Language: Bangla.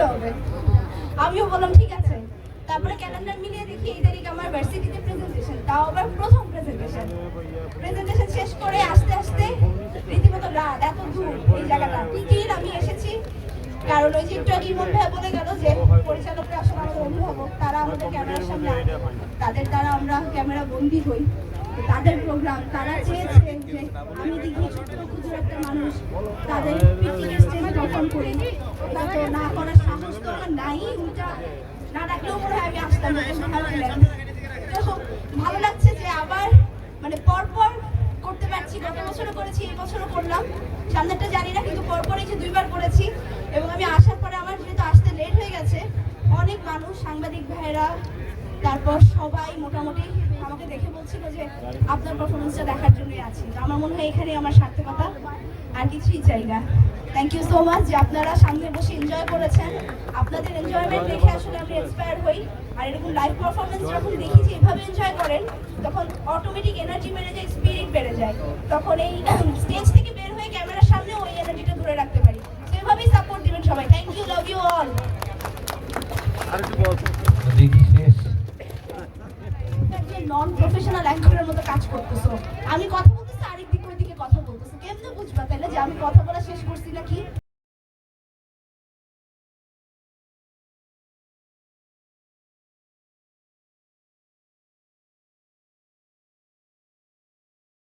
করতে হবে। আমিও বললাম, ঠিক আছে। তারপরে ক্যালেন্ডার মিলিয়ে দেখি এই তারিখ আমার ভার্সিটিতে প্রেজেন্টেশন তাও আবার প্রথম প্রেজেন্টেশন প্রেজেন্টেশন শেষ করে আসতে আসতে রীতিমতো রাত, এত দূর এই জায়গাটা। টিকিট আমি এসেছি, কারণ ওই যে একটু আগে ইমন ভাই বলে গেল যে পরিচালকরা আসলে আমাদের অভিভাবক, তারা আমাদের ক্যামেরার সামনে তাদের দ্বারা আমরা ক্যামেরা বন্দি হই। তাদের প্রোগ্রাম তারা চেয়েছেন যে আমি দেখি ছোট্ট, ক্ষুদ্র একটা মানুষ, তাদের দখল করি ওটা তো না করার সাহস তো আমার নাই, উল্টা না ডাকলেও মনে হয় আমি আসতাম ভালো লাগছে যে আবার মানে পরপর করতে পারছি। গত বছরও করেছি, এই বছরও করলাম। সামনেরটা জানি না, কিন্তু পরপর যে দুইবার করেছি। এবং আমি আসার পরে আমার যেহেতু আসতে লেট হয়ে গেছে, অনেক মানুষ, সাংবাদিক ভাইরা তারপর সবাই মোটামুটি আমাকে দেখে বলছিল যে আপনার পারফরমেন্সটা দেখার জন্যই আছি। আমার মনে হয় এখানেই আমার সার্থকতা। আর কিছুই চাই না। থ্যাংক ইউ সো মাচ যে আপনারা সামনে বসে এনজয় করেছেন। আপনাদের এনজয়মেন্ট দেখে আসলে আমি ইন্সপায়ার হই। আর এরকম লাইভ পারফরমেন্স যখন দেখি যে এভাবে এনজয় করেন তখন অটোমেটিক এনার্জি বেড়ে যায় স্পিরিট বেড়ে যায়। তখন এই স্টেজ থেকে বের হয়ে ক্যামেরার সামনে ওই এনার্জিটা ধরে রাখতে পারি। তো এভাবেই সাপোর্ট দিবেন সবাই। Thank you love you all non professional অ্যাক্টরের মতো কাজ করতেছো। আমি কথা যে আমি কথা বলা শেষ করছি নাকি?